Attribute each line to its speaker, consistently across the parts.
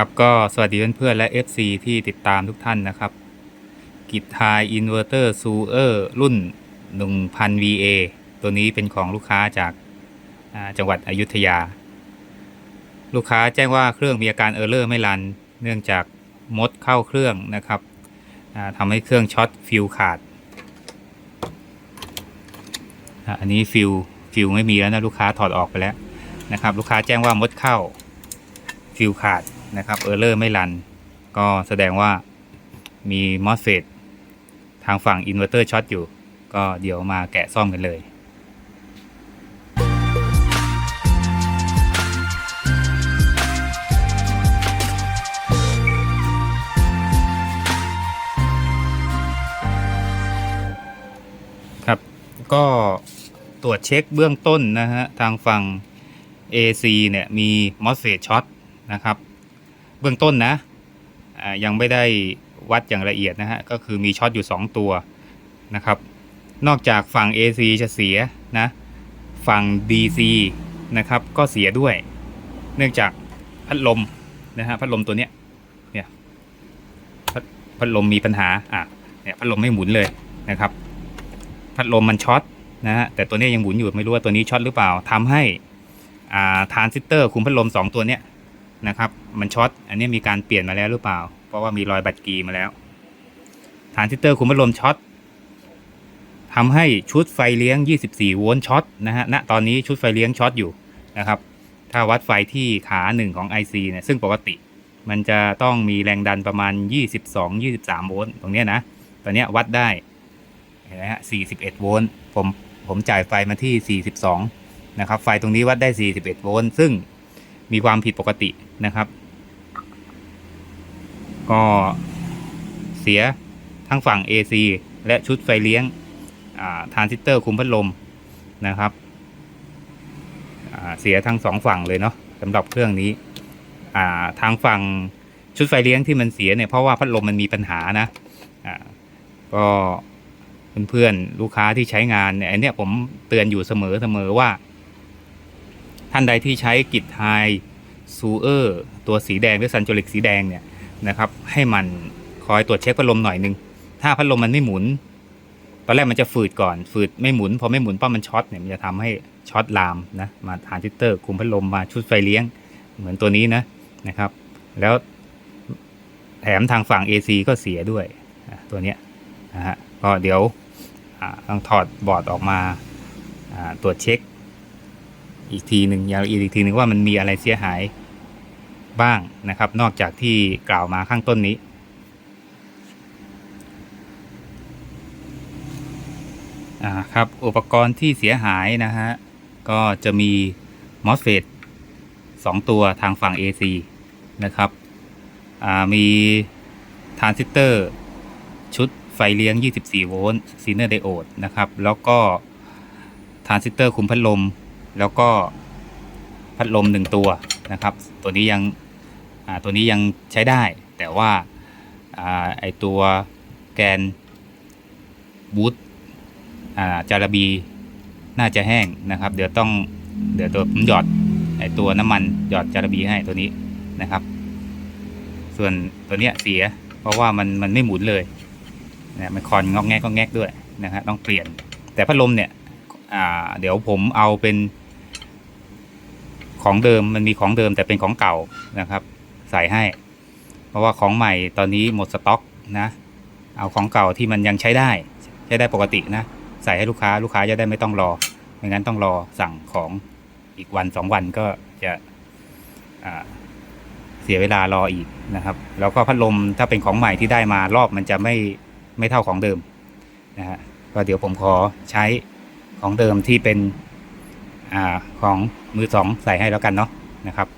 Speaker 1: ครับก็สวัสดีเพื่อนๆและ FC ที่ติดตามทุกท่านนะครับกิทายอินเวอร์เตอร์ซูเออร์รุ่น 1000 VA ตัวนี้เป็นของลูกค้าจากจังหวัดอยุธยา ลูกค้าแจ้งว่าเครื่องมีอาการเออร์เลอร์ไม่รัน เนื่องจากมดเข้าเครื่องนะครับทำให้เครื่องช็อตฟิวขาด อันนี้ฟิวฟิวไม่มีแล้วนะลูกค้าถอดออกไปแล้วนะครับ ลูกค้าแจ้งว่ามดเข้าฟิวขาด นะครับเออร์เลอร์ไม่รัน ก็แสดงว่ามีมอสเฟตทางฝั่งอินเวอร์เตอร์ช็อตอยู่ ก็เดี๋ยวมาแกะซ่อมกันเลยครับก็ตรวจเช็คเบื้องต้นนะฮะ ทางฝั่ง AC เนี่ยมี MOSFET ช็อตนะครับ เบื้องต้นนะยังไม่ได้วัดอย่างละเอียดนะฮะ ก็คือมีช็อตอยู่ 2 ตัวนะครับ นอกจากฝั่ง AC จะเสียนะ ฝั่ง DC นะครับ ก็เสียด้วย เนื่องจากพัดลมนะฮะ พัดลมตัวเนี้ย เนี่ยพัดพัดลมมีปัญหา อะ เนี่ยพัดลมไม่หมุนเลยนะครับ พัดลมมันช็อตนะฮะ แต่ตัวนี้ยังหมุนอยู่ไม่รู้ว่าตัวนี้ช็อตหรือเปล่าทำให้อ่าทรานซิสเตอร์คุมพัดลม 2 ตัวเนี้ย นะครับ มันช็อต อันนี้มีการเปลี่ยนมาแล้วหรือเปล่า เพราะว่ามีรอยบัตรกีมาแล้วทรานซิสเตอร์คุมพัดลมช็อตทำให้ชุดไฟเลี้ยง 24 โวลต์ช็อตนะฮะ ณ ตอนนี้ชุดไฟเลี้ยงช็อตอยู่นะครับ ถ้าวัดไฟที่ขาหนึ่งของ IC เนี่ย ซึ่งปกติ มันจะต้องมีแรงดันประมาณ 22-23 โวลต์ตรงนี้นะ ตอนนี้วัดได้เห็นไหมฮะ 41 โวลต์ ผม ผมจ่ายไฟมาที่ 42 นะครับ ไฟตรงนี้วัดได้ 41 โวลต์ ซึ่งมีความผิดปกติ นะครับ ก็เสียทั้งฝั่ง AC และชุดไฟเลี้ยงทรานซิสเตอร์คุมพัดลมนะครับเสียทั้งสองฝั่งเลยเนาะสำหรับเครื่องนี้ทางฝั่งชุดไฟเลี้ยงที่มันเสียเนี่ยเพราะว่าพัดลมมันมีปัญหานะอ่าก็เพื่อนๆลูกค้าที่ใช้งานเนี่ยอันเนี้ยผมเตือนอยู่เสมอเสมอว่า ท่านใดที่ใช้กิจไฮ ซูเออร์ตัวสีแดงหรือซันโจลิกสีแดงเนี่ยนะครับให้มันคอยตรวจเช็คพัดลมหน่อยนึง ถ้าพัดลมมันไม่หมุน ตอนแรกมันจะฝืดก่อน ฝืดไม่หมุน พอไม่หมุนป้ามันช็อตเนี่ยมันจะทำให้ช็อตลามนะมาทานซิสเตอร์คุมพัดลมมาชุดไฟเลี้ยงเหมือนตัวนี้นะนะครับ แล้วแถมทางฝั่ง AC ก็เสียด้วยตัวเนี้ยนะฮะก็เดี๋ยวต้องถอดบอร์ดออกมาตรวจเช็ค อีกทีหนึ่งอย่างละเอียดอีกทีหนึ่งว่ามันมีอะไรเสียหายบ้างนะครับ นอกจากที่กล่าวมาข้างต้นนี้ อ่าครับ อุปกรณ์ที่เสียหายนะฮะ ก็จะมี MOSFET 2ตัวทางฝั่ง AC นะครับ อ่า มีทรานซิสเตอร์ ชุดไฟเลี้ยง 24 โวลต์ซีเนอร์ไดโอดนะครับ แล้วก็ทรานซิสเตอร์คุมพัดลม แล้วก็พัดลมหนึ่งตัวนะครับ ตัวนี้ยังตัวนี้ยังใช้ได้ แต่ว่าอไอตัวแกนบูทจาระบีน่าจะแห้งนะครับ เดี๋ยวต้องเดี๋ยวตัวผมหยอดไอตัวน้ำมันหยอดจาระบีให้ตัวนี้นะครับ ส่วนตัวเนี้ยเสีย เพราะว่ามันมันไม่หมุนเลยนะมันคอนงอกแงกงอกแงกด้วยนะฮะต้องเปลี่ยนแต่พัดลมเนี่ย อ่าเดี๋ยวผมเอาเป็น ของเดิมมันมีของเดิมแต่เป็นของเก่านะครับ ใส่ให้ เพราะว่าของใหม่ตอนนี้หมดสต็อกนะ เอาของเก่าที่มันยังใช้ได้ ใช้ได้ปกตินะ ใส่ให้ลูกค้าลูกค้าจะได้ไม่ต้องรอไม่งั้นต้องรอสั่งของอีกวันสองวันก็จะเสียเวลารออีกนะครับ แล้วก็พัดลมถ้าเป็นของใหม่ที่ได้มารอบมันจะไม่ไม่เท่าของเดิมนะฮะก็เดี๋ยวผมขอใช้ ของเดิมที่เป็นอของมือสองใส่ให้แล้วกันเนาะนะครับ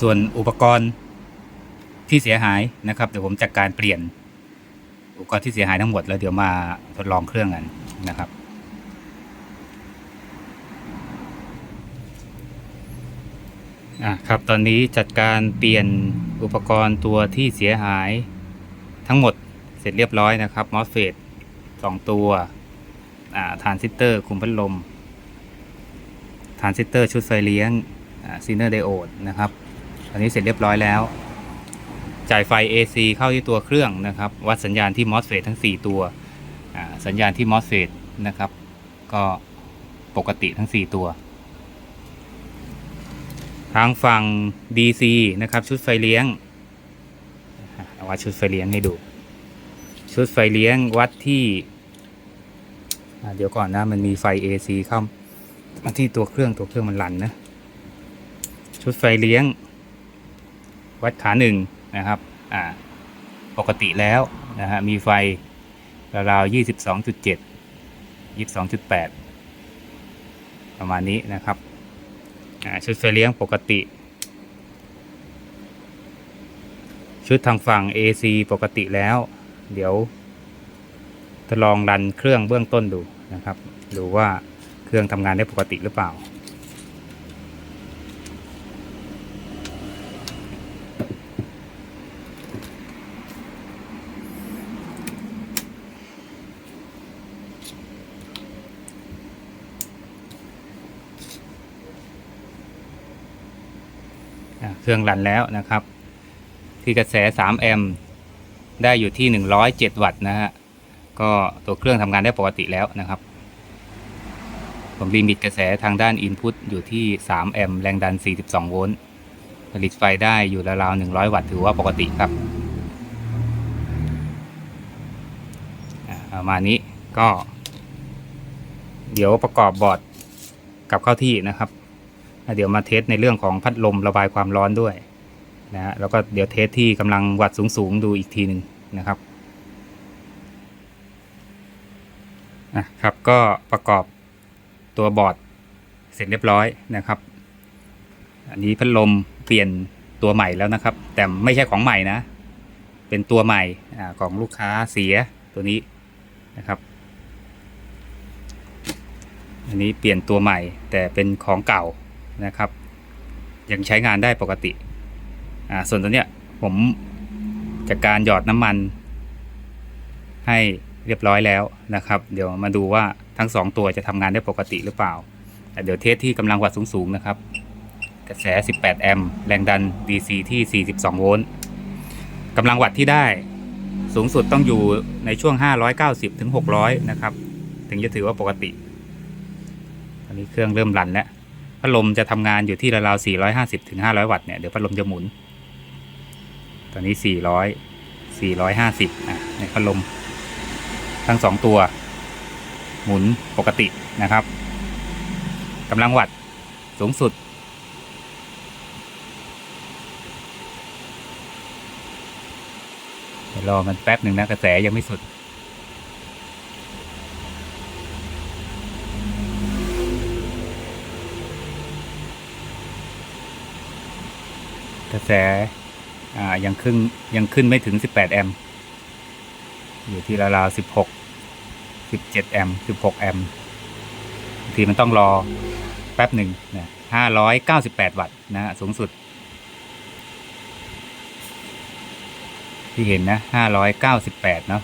Speaker 1: ส่วนอุปกรณ์ที่เสียหายนะครับเดี๋ยวผมจัดการเปลี่ยนอุปกรณ์ที่เสียหายทั้งหมดแล้วเดี๋ยวมาทดลองเครื่องกันนะครับอะครับตอนนี้จัดการเปลี่ยนอุปกรณ์ตัวที่เสียหายทั้งหมดเสร็จเรียบร้อยนะครับมอสเฟต สองตัวอ่าทานซิสเตอร์คุมพัดลมทานซิสเตอร์ชุดไฟเลี้ยงซีเนอร์ไดโอดนะครับอันนี้เสร็จเรียบร้อยแล้ว จ่ายไฟ AC เข้าที่ตัวเครื่องนะครับ วัดสัญญาณที่ MOSFET ทั้ง 4 ตัวสัญญาณที่ MOSFET นะครับ ก็ปกติทั้ง 4 ตัว ทางฝั่ง DC นะครับ ชุดไฟเลี้ยงวัดชุดไฟเลี้ยงให้ดู ชุดไฟเลี้ยงวัดที่ เดี๋ยวก่อนนะมันมีไฟ AC เข้ามาที่ตัวเครื่องตัวเครื่องมันรันนะ ชุดไฟเลี้ยง วัดขาหนึ่งนะครับ อ่า ปกติแล้วนะฮะมีไฟราวๆยี่สิบสองจุดเจ็ดยี่สิบสองจุดแปดประมาณนี้นะครับ อ่า ชุดไฟเลี้ยงปกติ ชุดทางฝั่ง AC ปกติแล้ว เดี๋ยวทดลองรันเครื่องเบื้องต้นดูนะครับ ดูว่าเครื่องทำงานได้ปกติหรือเปล่า เครื่องรันแล้วนะครับที่กระแส 3 แอมป์ ได้อยู่ที่ 107 วัตต์นะฮะ ก็ตัวเครื่องทำงานได้ปกติแล้วนะครับ ผมลิมิตกระแสทางด้าน Input อยู่ที่ 3 แอมป์แรงดัน 42 โวลต์ผลิตไฟได้อยู่ราวๆ100 วัตต์ถือว่าปกติครับอะประมาณนี้ก็ เดี๋ยวประกอบบอร์ดกลับเข้าที่นะครับ เดี๋ยวมาเทสในเรื่องของพัดลมระบายความร้อนด้วย นะฮะแล้วก็เดี๋ยวเทสที่กำลังวัดสูงๆดูอีกทีหนึ่งนะครับอะครับก็ประกอบตัวบอร์ดเสร็จเรียบร้อยนะครับ อันนี้พัดลมเปลี่ยนตัวใหม่แล้วนะครับ แต่ไม่ใช่ของใหม่นะ เป็นตัวใหม่อของลูกค้าเสียตัวนี้นะครับ อันนี้เปลี่ยนตัวใหม่แต่เป็นของเก่านะครับ ยังใช้งานได้ปกติ อ่าส่วนตัวเนี้ยผมจากการหยอดน้ำมัน ให้เรียบร้อยแล้วนะครับ เดี๋ยวมาดูว่าทั้งสองตัวจะทำงานได้ปกติหรือเปล่า เดี๋ยวเทสที่กำลังวัดสูงๆนะครับ กระแส 18 แอมป์แรงดัน DC ที่ 42 โวลต์กำลังวัดที่ได้สูงสุดต้องอยู่ในช่วง 590 ถึง 600 นะครับ ถึงจะถือว่าปกติ ตอนนี้เครื่องเริ่มรันแล้ว พัดลมจะทำงานอยู่ที่ราวๆ450 ถึง 500 วัตต์เนี่ย เดี๋ยวพัดลมจะหมุน ตอนนี้ 400 450อะในพัดลม ทั้งสองตัว หมุนปกตินะครับกำลังวัตต์สูงสุด เดี๋ยวรอมันแป๊บหนึ่งนะกระแสยังไม่สุดกระแส อ่ายังขึ้นยังขึ้นไม่ถึง 18 แอมป์อยู่ที่ราวๆ16 17 แอมป์16 แอมป์บางทีมันต้องรอแป๊บหนึ่งนะ598 วัตต์นะฮะสูงสุด ที่เห็นนะ 598 เนาะ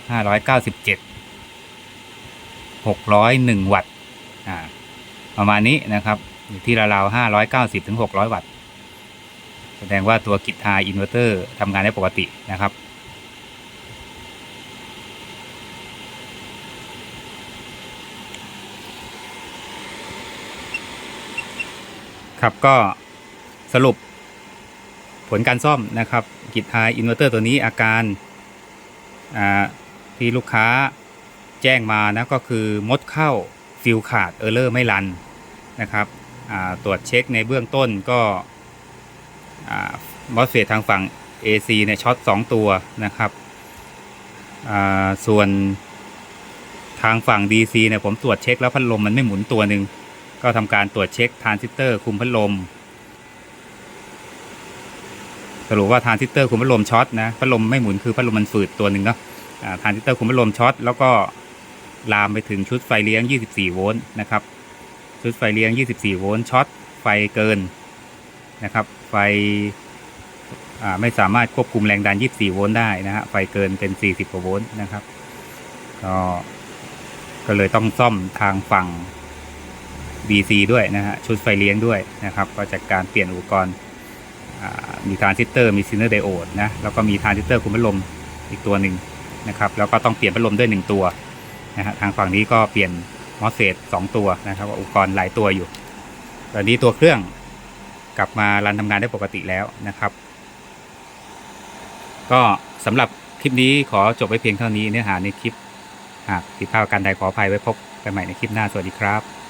Speaker 1: 597 601 วัตต์อ่าประมาณนี้นะครับ อยู่ที่ราวๆ590ถึง600 วัตต์ แสดงว่าตัวกิจทาอินเวอร์เตอร์ทำงานได้ปกตินะครับ ครับก็สรุปผลการซ่อมนะครับ กิจทาอินเวอร์เตอร์ตัวนี้อาการที่ลูกค้าแจ้งมานะก็คือมดเข้าฟิลขาดเออร์เลอร์ไม่รันนะครับตรวจเช็คในเบื้องต้นก็ มอสเฟตทางฝั่ง AC เนี่ยช็อต2ตัวนะครับส่วนทางฝั่ง DC เนี่ยผมตรวจเช็คแล้วพัดลมมันไม่หมุนตัวหนึ่งก็ทำการตรวจเช็คทรานซิสเตอร์คุมพัดลม สรุปว่าทรานซิสเตอร์คุมพัดลมช็อตนะพัดลมไม่หมุนคือพัดลมมันฝืดตัวหนึ่งเนาะทรานซิสเตอร์คุมพัดลมช็อตแล้วก็ลามไปถึงชุดไฟเลี้ยง 24 โวลต์นะครับ ชุดไฟเลี้ยง 24 โวลต์ช็อตไฟเกินนะครับ ไฟไม่สามารถควบคุมแรงดัน 24 โวลต์ได้นะฮะไฟเกินเป็น 40 กว่าโวลต์นะครับ ก็ก็เลยต้องซ่อมทางฝั่ง BC ด้วยนะฮะชุดไฟเลี้ยงด้วยนะครับ ก็จากการเปลี่ยนอุปกรณ์มีทรานซิสเตอร์มีซินเนอร์ไดโอดนะแล้วก็มีทรานซิสเตอร์คุมพัดลมอีกตัวหนึ่งนะครับ แล้วก็ต้องเปลี่ยนพัดลมด้วยหนึ่งตัวนะฮะทางฝั่งนี้ก็เปลี่ยนมอสเฟตสองตัวนะครับอุปกรณ์หลายตัวอยู่ตอนนี้ตัวเครื่อง กลับมารันทำงานได้ปกติแล้วนะครับ ก็สำหรับคลิปนี้ขอจบไว้เพียงเท่านี้เนื้อหาในคลิป หากผิดพลาดการใดขออภัยไว้พบกันใหม่ในคลิปหน้าสวัสดีครับ